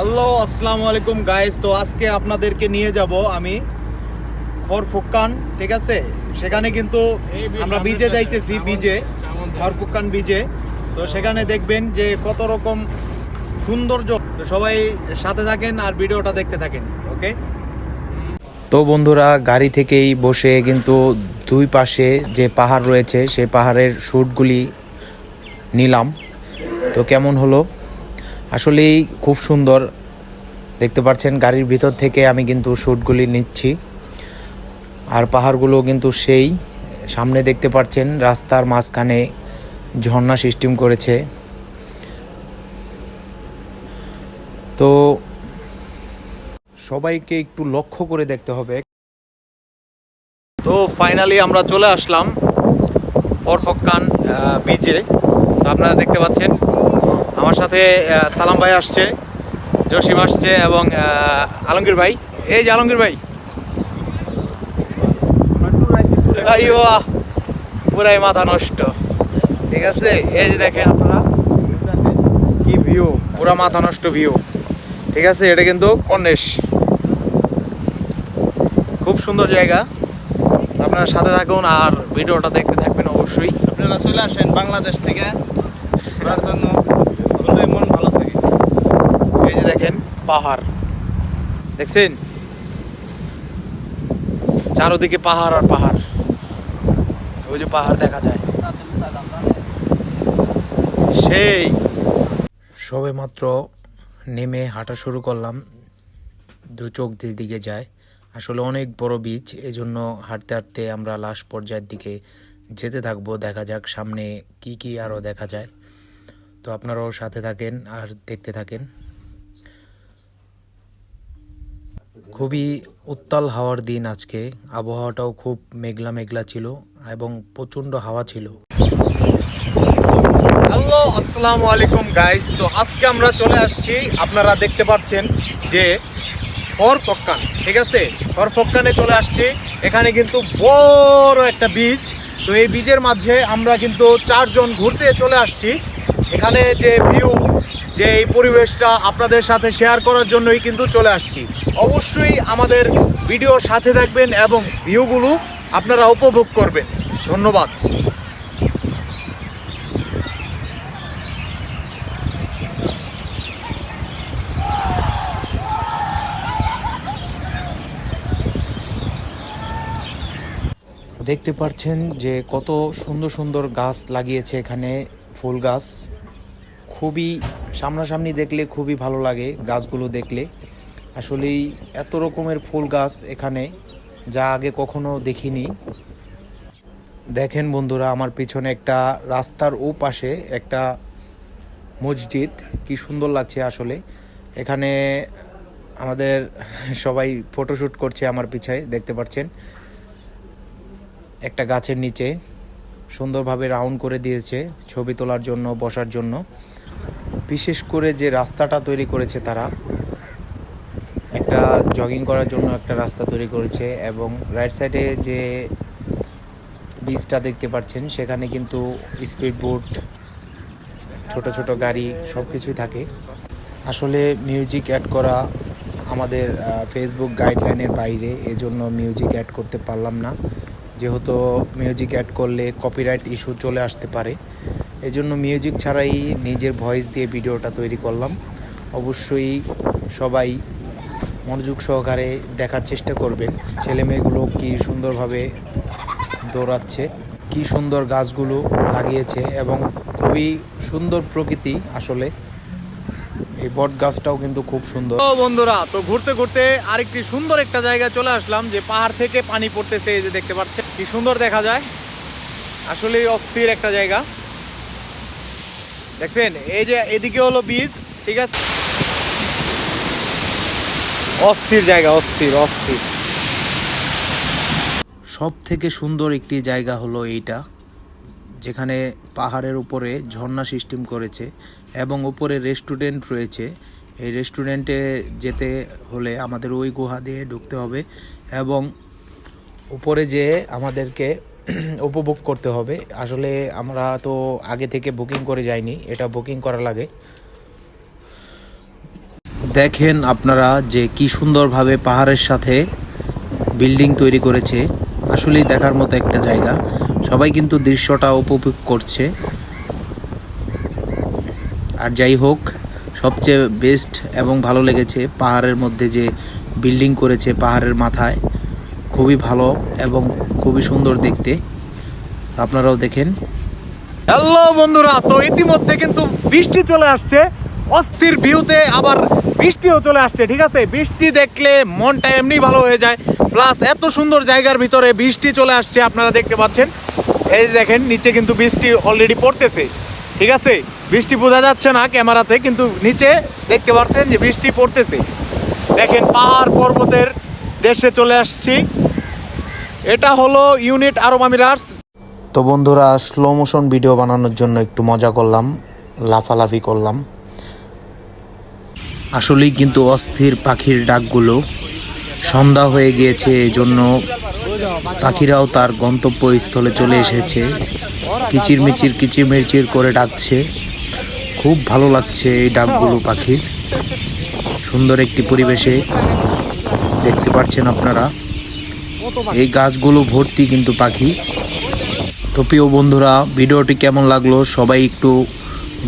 Hello আসসালামু আলাইকুম guys তো আজকে আপনাদেরকে নিয়ে যাব আমি খড়ফুক্কান ঠিক আছে? সেখানে কিন্তু আমরা বিজে যাইতেছি বিজে খড়ফুক্কান বিজে। তো সেখানে দেখবেন যে কত রকম সৌন্দর্য। তো সবাই সাথে থাকেন আর ভিডিওটা দেখতে থাকেন ওকে তো বন্ধুরা গাড়ি থেকেই বসে কিন্তু দুই পাশে যে পাহাড় রয়েছে সেই পাহাড়ের শ্যুটগুলি নিলাম। তো কেমন হলো? আসলেই খুব সুন্দর। দেখতে পাচ্ছেন গাড়ির ভিতর থেকে আমি কিন্তু শ্যুটগুলি নিচ্ছি। আর পাহাড়গুলো কিন্তু সেই। সামনে দেখতে পাচ্ছেন রাস্তার মাঝখানে ঝর্ণা সিস্টেম করেছে। তো সবাইকে একটু লক্ষ্য করে দেখতে হবে। তো ফাইনালি আমরা চলে আসলাম ফরফক্কান বিচে আপনারা দেখতে পাচ্ছেন আমার সাথে সালাম ভাই আসছে জসিম আসছে এবং আলমগীর ভাই। এই যে আলমগীর ভাই। পুরাই মাথা নষ্ট। ঠিক আছে? এই যে দেখেন আপনারা। কি ভিউ পুরা মাথা নষ্ট ভিউ ঠিক আছে? এটা কিন্তু কর্নেশ খুব সুন্দর জায়গা। আপনারা সাথে থাকুন আর ভিডিওটা দেখতে থাকবেন অবশ্যই। আপনারা চলে আসেন বাংলাদেশ থেকে। ঘোরার জন্য ঘুরলে মন ভালো থাকে এই যে দেখেন পাহাড়। দেখছেন? চারোদিকে পাহাড় আর পাহাড়। ওই যে পাহাড় দেখা যায়। সেই। সবে মাত্র নেমে হাঁটা শুরু করলাম। দু চোখ দিকে যায়। আসলে অনেক বড় বীচ এজন্য হাঁটতে হাঁটতে আমরা লাস্ট পর্যায়ের দিকে যেতে থাকব। দেখা যাক সামনে কি কি আরও দেখা যায়। তো আপনারাও সাথে থাকেন আর দেখতে থাকেন। খুবই উত্তাল হাওয়ার দিন আজকে। আবহাওয়াটাও খুব মেঘলা মেঘলা ছিল এবং প্রচণ্ড হাওয়া ছিল। আসসালামু আলাইকুম গাইস তো আজকে আমরা চলে আসছি। আপনারা দেখতে পাচ্ছেন যে ফর ফরফক্কান ঠিক আছে? ফর ফরফক্কানে চলে আসছি। এখানে কিন্তু বড় একটা বীজ। তো এই বীজের মাঝে আমরা কিন্তু চারজন ঘুরতে চলে আসছি। এখানে যে ভিউ যে এই পরিবেশটা আপনাদের সাথে শেয়ার করার জন্যই কিন্তু চলে আসছি। অবশ্যই আমাদের ভিডিওর সাথে থাকবেন এবং ভিউগুলো আপনারা উপভোগ করবেন। ধন্যবাদ। দেখতে পাচ্ছেন যে কত সুন্দর সুন্দর গাছ লাগিয়েছে এখানে ফুল গাছ। খুবই সামনাসামনি দেখলে খুবই ভালো লাগে গাছগুলো দেখলে। আসলেই এত রকমের ফুল গাছ এখানে যা আগে কখনো দেখিনি। দেখেন বন্ধুরা, আমার পিছনে একটা রাস্তার ও পাশে একটা মসজিদ, কি সুন্দর লাগছে আসলে। এখানে আমাদের সবাই ফটোশ্যুট করছে আমার পিছনে দেখতে পাচ্ছেন? একটা গাছের নিচে, সুন্দরভাবে রাউন্ড করে দিয়েছে, ছবি তোলার জন্য, বসার জন্য। বিশেষ করে যে রাস্তাটা তৈরি করেছে তারা, একটা জগিং করার জন্য একটা রাস্তা তৈরি করেছে এবং রাইট সাইডে যে বীজটা দেখতে পাচ্ছেন, সেখানে কিন্তু স্পিড বোট ছোট ছোট গাড়ি সব কিছুই থাকে। আসলে মিউজিক অ্যাড করা আমাদের ফেসবুক গাইডলাইনের বাইরে, এজন্য মিউজিক অ্যাড করতে পারলাম না। যেহেতু মিউজিক অ্যাড করলে কপিরাইট ইস্যু চলে আসতে পারে। এজন্য মিউজিক ছাড়াই নিজের ভয়েস দিয়ে ভিডিওটা তৈরি করলাম। অবশ্যই সবাই মনোযোগ সহকারে দেখার চেষ্টা করবেন। ছেলে মেয়েগুলো কি সুন্দরভাবে দৌড়াচ্ছে, কি সুন্দর গাছগুলো লাগিয়েছে এবং খুবই সুন্দর প্রকৃতি আসলে। এই বট গাছটাও কিন্তু খুব সুন্দর। বন্ধুরা, তো ঘুরতে ঘুরতে আরেকটি সুন্দর একটা জায়গায় চলে আসলাম যে পাহাড় থেকে পানি পড়তেছে, এই যে দেখতে পাচ্ছেন। কি সুন্দর দেখা যায়। আসলে অস্থির একটা জায়গা। দেখছেন, এই যে এদিকে হলো বীজ, ঠিক আছে? অস্থির জায়গা, অস্থির অস্থির। সব থেকে সুন্দর একটি জায়গা হলো এইটা, যেখানে পাহাড়ের উপরে ঝর্ণা সিস্টেম করেছে এবং উপরে রেস্টুরেন্ট রয়েছে। এই রেস্টুরেন্টে যেতে হলে আমাদের ওই গুহা দিয়ে ঢুকতে হবে এবং উপরে যে আমাদেরকে উপভোগ করতে হবে। আসলে আমরা তো আগে থেকে বুকিং করে যাইনি, এটা বুকিং করা লাগে। দেখেন আপনারা যে কি সুন্দরভাবে পাহাড়ের সাথে বিল্ডিং তৈরি করেছে। আসলেই দেখার মতো একটা জায়গা। সবাই কিন্তু দৃশ্যটা উপভোগ করছে। আর যাই হোক, সবচেয়ে বেস্ট এবং ভালো লেগেছে পাহাড়ের মধ্যে যে বিল্ডিং করেছে পাহাড়ের মাথায়। খুবই ভালো এবং খুবই সুন্দর দেখতে। আপনারাও দেখেন। হ্যালো বন্ধুরা, তো ইতিমধ্যে কিন্তু বৃষ্টি চলে আসছে। অস্থির ভিউতে আবার বৃষ্টিও চলে আসছে, ঠিক আছে? বৃষ্টি দেখলে মনটা এমনি ভালো হয়ে যায়। প্লাস এত সুন্দর জায়গার ভিতরে বৃষ্টি চলে আসছে, আপনারা দেখতে পাচ্ছেন। এই দেখেন, নিচে কিন্তু বৃষ্টি অলরেডি পড়তেছে, ঠিক আছে? বৃষ্টি বোঝা যাচ্ছে না ক্যামেরাতে, কিন্তু নিচে দেখতে পাচ্ছেন যে বৃষ্টি পড়তেছে। দেখেন পাহাড় পর্বতের দেশে চলে আসছি। এটা হলো ইউনিট আরব আমিরাটস তো বন্ধুরা স্লো মোশন ভিডিও বানানোর জন্য একটু মজা করলাম, লাফালাফি করলাম। আসলেই কিন্তু অস্থির পাখির ডাকগুলো সন্ধ্যা হয়ে গিয়েছে এই জন্য পাখিরাও তার গন্তব্যস্থলে চলে এসেছে। কিচিরমিচির কিচিরমিচির করে ডাকছে। খুব ভালো লাগছে এই ডাকগুলো পাখির। সুন্দর একটি পরিবেশে দেখতে পাচ্ছেন আপনারা। এই গাছগুলো ভর্তি কিন্তু পাখি। তো প্রিয় বন্ধুরা, ভিডিওটি কেমন লাগল সবাই একটু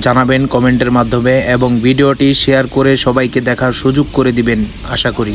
জানাবেন কমেন্টের মাধ্যমে এবং ভিডিওটি শেয়ার করে সবাইকে দেখার সুযোগ করে দিবেন, আশা করি।